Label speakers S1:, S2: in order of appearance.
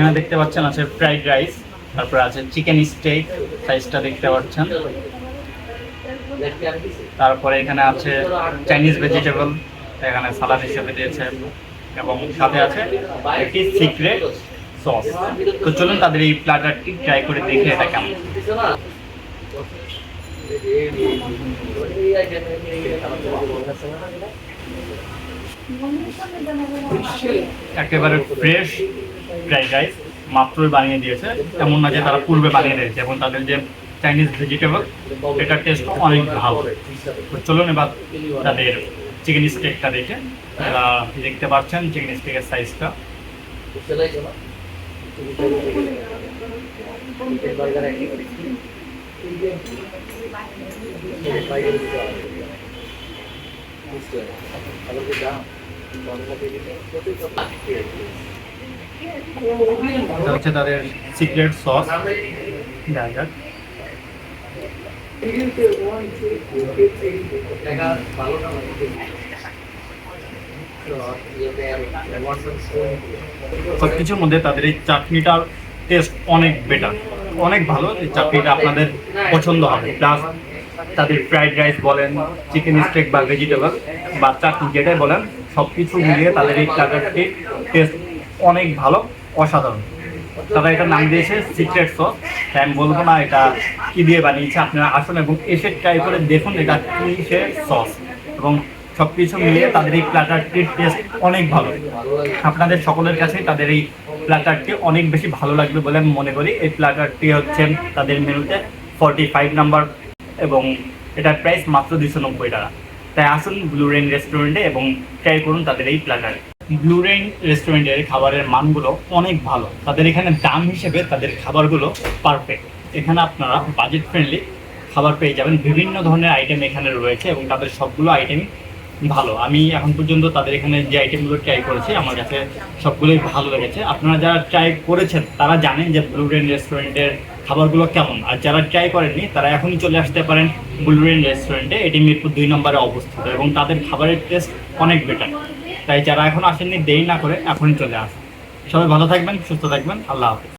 S1: এখানে দেখতে পাচ্ছেন আছে ফ্রাইড রাইস তারপরে আছে চিকেন স্টেক সাইজটা দেখতে পাচ্ছেন। তারপরে এখানে আছে চাইনিজ ভেজিটেবল এখানে সালাদ হিসেবে দিয়েছে, এবং সাথে আছে একটি সিক্রেট সস তো চলুন তাদের এই প্লাটারটি ট্রাই করে দেখে এটা কেমন। একেবারে ফ্রেশ ফ্রাইড রাইস মাত্রই বানিয়ে দিয়েছে। এমন না যে তারা পূর্বে বানিয়ে দিয়েছে এবং তাদের যে চাইনিজ ভেজিটেবল এটার টেস্ট অনেক ভালো। তো চলুন এবার তাদের চিকেন স্টেকটা দেখে। এরা দেখতে পাচ্ছেন চিকেন স্টেকের সাইজটা এটা হচ্ছে তাদের সিক্রেট সস দেখা যাক। সব কিছুর মধ্যে তাদের এই চাটনিটার টেস্ট অনেক বেটার অনেক ভালো এই চাটনিটা আপনাদের পছন্দ হবে। প্লাস তাদের ফ্রাইড রাইস বলেন চিকেন স্টেক বা ভেজিটেবল বা চাটনি যেটাই বলেন সব কিছু মিলিয়ে তাদের এই চাটারটির টেস্ট অনেক ভালো, অসাধারণ। তারা এটা নাম দিয়েছে সিক্রেট সস তাই আমি বলব না, এটা কি দিয়ে বানিয়েছে আপনারা আসুন এবং এসে ট্রাই করে দেখুন এটা কিসের সস এবং সব কিছু মিলিয়ে তাদের এই প্ল্যাটারটির টেস্ট অনেক ভালো। আপনাদের সকলের কাছে তাদের এই প্ল্যাটারটি অনেক বেশি ভালো লাগবে বলে আমি মনে করি। এই প্ল্যাটারটি হচ্ছে তাদের মেনুতে ফর্টি ফাইভ নাম্বার এবং এটার প্রাইস মাত্র দুশো নব্বই টাকা। তাই আসুন ব্লু রেন রেস্টুরেন্টে এবং ট্রাই করুন তাদের এই প্ল্যাটার ব্লু রেন রেস্টুরেন্টের খাবারের মানগুলো অনেক ভালো। তাদের এখানে দাম হিসেবে তাদের খাবারগুলো পারফেক্ট এখানে আপনারা বাজেট ফ্রেন্ডলি খাবার পেয়ে যাবেন। বিভিন্ন ধরনের আইটেম এখানে রয়েছে এবং তাদের সবগুলো আইটেমই ভালো। আমি এখন পর্যন্ত তাদের এখানে যে আইটেমগুলো ট্রাই করেছি, আমার কাছে সবগুলোই ভালো লেগেছে। আপনারা যারা ট্রাই করেছেন, তারা জানেন যে ব্লু রেন রেস্টুরেন্টের খাবারগুলো কেমন। আর যারা ট্রাই করেননি, তারা এখনই চলে আসতে পারেন ব্লু রেন রেস্টুরেন্টে। এটি মিরপুর দুই নম্বরে অবস্থিত এবং তাদের খাবারের টেস্ট অনেক বেটার তাই যারা এখন আসেননি, দেরি না করে এখনই চলে আসুন। সবাই ভালো থাকবেন, সুস্থ থাকবেন, আল্লাহ হাফিজ।